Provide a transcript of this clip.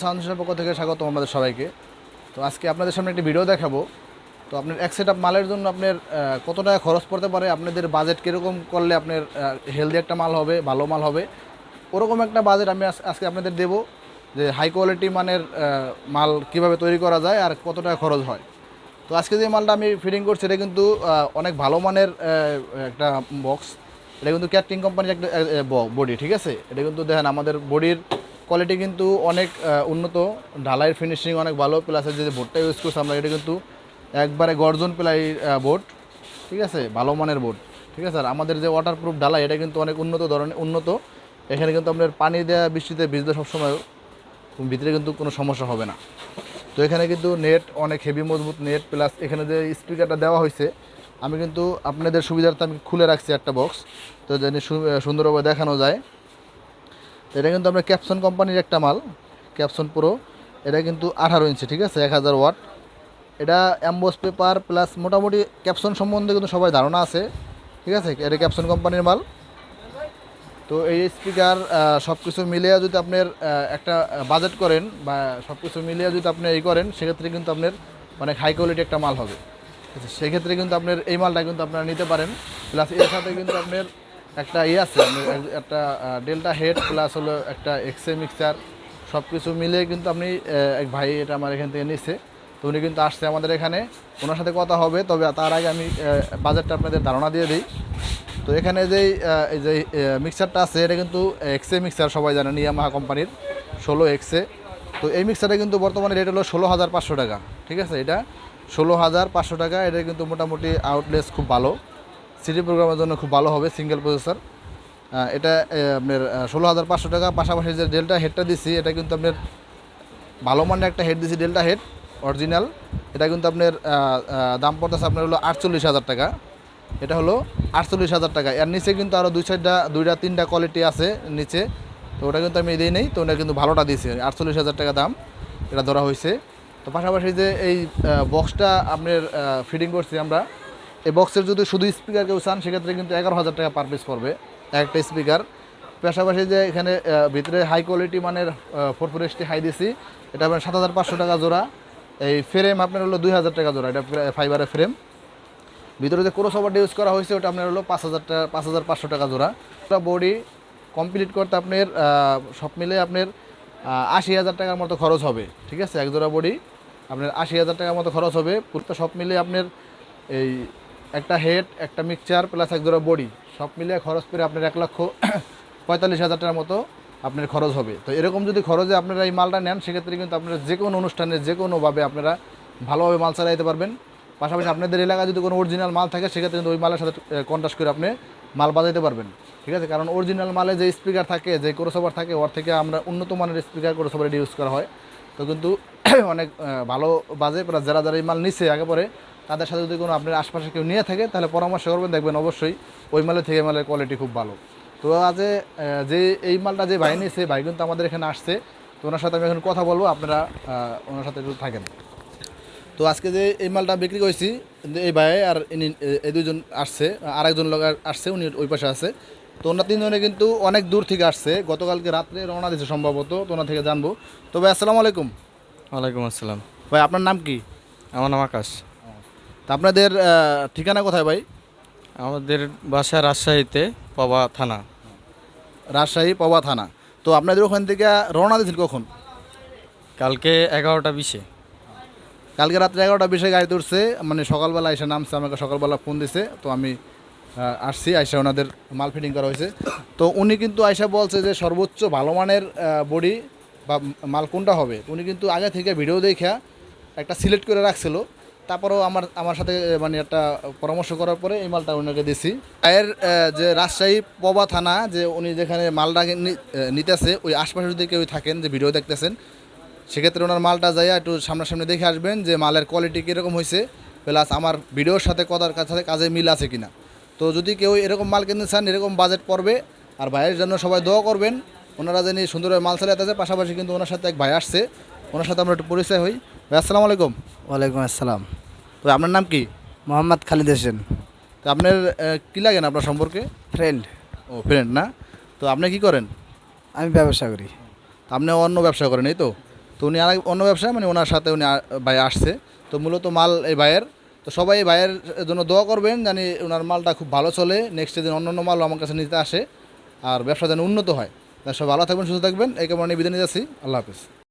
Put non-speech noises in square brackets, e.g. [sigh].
সাউন্ডেশনের পক্ষ থেকে স্বাগত আমাদের সবাইকে। তো আজকে আপনাদের সামনে একটি ভিডিও দেখাবো। তো আপনার এক সেট মালের জন্য আপনার কত টাকা খরচ পড়তে পারে, আপনাদের বাজেট কীরকম করলে আপনার হেলদি একটা মাল হবে, ভালো মাল হবে, ওরকম একটা বাজেট আমি আজ- আজকে আপনাদের দেবো যে হাই কোয়ালিটি মানের মাল কীভাবে তৈরি করা যায় আর কত টাকা খরচ হয়। তো আজকে যে মালটা আমি ফিটিং করছি, এটা কিন্তু অনেক ভালো মানের একটা বক্স এটা কিন্তু ক্যাটিং কোম্পানির একটা বডি ঠিক আছে? এটা কিন্তু দেখেন আমাদের বডির কোয়ালিটি কিন্তু অনেক উন্নত। ঢালাইয়ের ফিনিশিং অনেক ভালো প্লাস যে বোর্ডটা ইউজ করছি আমরা, এটা কিন্তু একবারে গর্জন প্লাই বোর্ড ঠিক আছে? ভালো মানের বোর্ড ঠিক আছে? আর আমাদের যে ওয়াটারপ্রুফ ঢালাই, এটা কিন্তু অনেক উন্নত ধরনের, উন্নত। এখানে কিন্তু আপনার পানি দেওয়া বৃষ্টিতে ভিজতে সবসময় ভিতরে কিন্তু কোনো সমস্যা হবে না। তো এখানে কিন্তু নেট অনেক হেভি মজবুত নেট প্লাস এখানে যে স্পিকারটা দেওয়া হয়েছে, আমি কিন্তু আপনাদের সুবিধার্থে আমি খুলে রাখছি একটা বক্স তো যেন সুন্দরভাবে দেখানো যায়। এটা কিন্তু আমরা ক্যাপসন কোম্পানির একটা মাল, ক্যাপসন প্রো এটা কিন্তু আঠারো ইঞ্চি, ঠিক আছে? এক হাজার ওয়াট। এটা অ্যাম্বোস পেপার প্লাস মোটামুটি ক্যাপসন সম্বন্ধে কিন্তু সবাই ধারণা আছে, ঠিক আছে? এটা ক্যাপসন কোম্পানির মাল। তো এই স্পিকার সব কিছু মিলিয়ে যদি আপনার একটা বাজেট করেন বা সব কিছু মিলিয়ে যদি আপনি এই করেন, সেক্ষেত্রে কিন্তু আপনার অনেক হাই কোয়ালিটি একটা মাল হবে। সেক্ষেত্রে কিন্তু আপনার এই মালটা কিন্তু আপনারা নিতে পারেন। প্লাস এর সাথে কিন্তু আপনার একটা ইয়ে আছে একটা ডেল্টা হেড প্লাস হলো একটা এক্সএ মিক্সার সব কিছু মিলিয়ে কিন্তু আপনি এক ভাই এটা আমার এখান থেকে নিচ্ছে তো উনি কিন্তু আসছে আমাদের এখানে ওনার সাথে কথা হবে তবে তার আগে আমি আহ, বাজেটটা আপনাদের ধারণা দিয়ে দিই। তো এখানে যেই এই যে মিক্সারটা আছে এটা কিন্তু এক্সে মিক্সার সবাই জানেন ইয়ামাহা কোম্পানির ষোলো এক্সে তো এই মিক্সারটা কিন্তু বর্তমানে রেট হলো ষোলো হাজার পাঁচশো টাকা ঠিক আছে? এটা ষোলো হাজার পাঁচশো টাকা এটা কিন্তু মোটামুটি আউটলেস খুব ভালো। সিডি প্রোগ্রামের জন্য খুব ভালো হবে সিঙ্গেল প্রসেসর এটা আপনার ষোলো হাজার পাঁচশো টাকা। পাশাপাশি যে ডেল্টা হেডটা দিছি, এটা কিন্তু আপনার ভালো মানের একটা হেড দিছি ডেল্টা হেড অরিজিনাল এটা কিন্তু আপনার দাম পড়তেছে আপনার হলো আটচল্লিশ হাজার টাকা। এটা হলো আটচল্লিশ হাজার টাকা। এর নিচে কিন্তু আরও দুই চারটা, দুইটা, তিনটা কোয়ালিটি আছে নিচে। তো ওটা কিন্তু আমি দিই নেই, তো ওটা কিন্তু ভালোটা দিয়েছি আটচল্লিশ হাজার টাকা দাম। এটা ধরা হয়েছে। তো পাশাপাশি যে এই বক্সটা আপনার ফিটিং করছি আমরা এই বক্সের যদি শুধু স্পিকার কেউ চান, সেক্ষেত্রে কিন্তু এগারো হাজার টাকা পার পিস পড়বে একটা স্পিকার পাশাপাশি যে এখানে ভিতরে হাই কোয়ালিটি মানের ফোর ফোর এসটি হাই দিছি এটা আপনার সাত হাজার পাঁচশো টাকা জোড়া। এই ফ্রেম আপনার হলো দুই হাজার টাকা জোড়া, এটা ফাইবারের ফ্রেম ভিতরে যে ক্রস ওভারটা ইউজ করা হয়েছে, ওটা আপনার হলো পাঁচ হাজার টাকা পাঁচ হাজার পাঁচশো টাকা জোড়া। বডি কমপ্লিট করতে আপনার সব মিলে আপনার আশি হাজার টাকার মতো খরচ হবে, ঠিক আছে? এক জোড়া বডি আপনার আশি হাজার টাকার মতো খরচ হবে। পুরোটা সব মিলে আপনার এই একটা হেড একটা মিক্সচার প্লাস এক জোড়া বডি সব মিলিয়ে খরচ করে আপনার এক লক্ষ পঁয়তাল্লিশ হাজার টাকার মতো আপনার খরচ হবে। তো এরকম যদি খরচে আপনারা এই মালটা নেন, সেক্ষেত্রে কিন্তু আপনারা যে কোনো অনুষ্ঠানে, যে কোনোভাবে আপনারা ভালোভাবে মাল চালাইতে পারবেন। পাশাপাশি আপনাদের এলাকায় যদি কোনো অরিজিনাল মাল থাকে, সেক্ষেত্রে কিন্তু ওই মালের সাথে কন্ট্যাক্ট করে আপনি মাল বাজাইতে পারবেন। ঠিক আছে? কারণ অরিজিনাল মালে যে স্পিকার থাকে, যে ক্রোসোভার থাকে, ওর থেকে আমরা উন্নত মানের স্পিকার ক্রোসোভার ইউজ করা হয়। তো কিন্তু [clears throat] অনেক ভালো বাজে প্লাস যারা যারা এই মাল নিচ্ছে আগে পরে, তাদের সাথে যদি কোনো আপনার আশপাশে কেউ নিয়ে থাকে, তাহলে পরামর্শ করবেন, দেখবেন অবশ্যই ওই মালের থেকে মালের কোয়ালিটি খুব ভালো। তো আজ যে এই মালটা যে ভাই নিয়েছে ভাই কিন্তু আমাদের এখানে আসছে, তো ওনার সাথে আমি এখন কথা বলব, আপনারা ওনার সাথে একটু থাকেন। তো আজকে যে এই মালটা বিক্রি করেছি এই ভাই আর এই দুজন আসছে আর একজন লোক আসছে, উনি ওই পাশে আছে। তো ওনার তিনজনে কিন্তু অনেক দূর থেকে আসছে। গতকালকে রাত্রে রওনা দিয়েছে সম্ভবত তো ওনার থেকে জানব। তো ভাই আসসালামু আলাইকুম। ওয়ালাইকুম আসসালাম। ভাই আপনার নাম কি? আমার নাম আকাশ। তা আপনাদের ঠিকানা কোথায় ভাই? আমাদের বাসা রাজশাহীতে পাবা থানা। রাজশাহী পবা থানা। তো আপনাদের ওখান থেকে রওনা দিয়েছেন কখন? কালকে এগারোটা বিশে। কালকে রাত্রে এগারোটা বিশে গাড়ি উঠছে মানে সকালবেলা এসে নামছে আমাকে সকালবেলা ফোন দিছে তো আমি আসছি, আইসা ওনাদের মাল ফিটিং করা হয়েছে। তো উনি কিন্তু আইসা বলছে যে সর্বোচ্চ ভালো মানের বডি বা মাল কোনটা হবে? উনি কিন্তু আগে থেকে ভিডিও দেখা একটা সিলেক্ট করে রাখছিল। তারপরেও আমার আমার সাথে মানে একটা পরামর্শ করার পরে এই মালটা ওনাকে দিছি। এর যে রাজশাহী পবা থানা, যে উনি যেখানে মালটা নিতেছে, ওই আশপাশে যদি কেউ থাকেন, যে ভিডিও দেখতেছেন। সেক্ষেত্রে ওনার মালটা যাইয়া একটু সামনাসামনি দেখে আসবেন যে মালের কোয়ালিটি কীরকম হয়েছে প্লাস আমার ভিডিওর সাথে কথার কাছে, কাজে মিল আছে কিনা। তো যদি কেউ এরকম মাল কিনতে চান এরকম বাজেট পড়বে আর ভাইয়ের জন্য সবাই দোয়া করবেন। ওনারা জানি সুন্দরভাবে মাল চালাতে আছে পাশাপাশি কিন্তু ওনার সাথে এক ভাই আসছে। ওনার সাথে আমরা একটু পরিচয় হই। ভাই আসসালামু আলাইকুম। ওয়ালাইকুম আসসালাম। তো আপনার নাম কি? মোহাম্মদ খালিদ হোসেন। তো আপনার কী লাগেন আপনার সম্পর্কে? ফ্রেন্ড ও ফ্রেন্ড না? তো আপনি কি করেন? আমি ব্যবসা করি। তো আপনি অন্য ব্যবসা করেন এই তো? তো উনি আর অন্য ব্যবসায় মানে ওনার সাথে উনি ভাই আসছে। তো মূলত মাল এই ভাইয়ের তো সবাই ভাইয়ের জন্য দোয়া করবেন জানি ওনার মালটা খুব ভালো চলে নেক্সট দিন অন্য অন্য মালও আমার কাছে নিতে আসে আর ব্যবসা যেন উন্নত হয়। তাই সব ভালো থাকবেন, সুস্থ থাকবেন, এই কারণে বিদায় নিয়ে যাচ্ছি। আল্লাহ হাফিজ।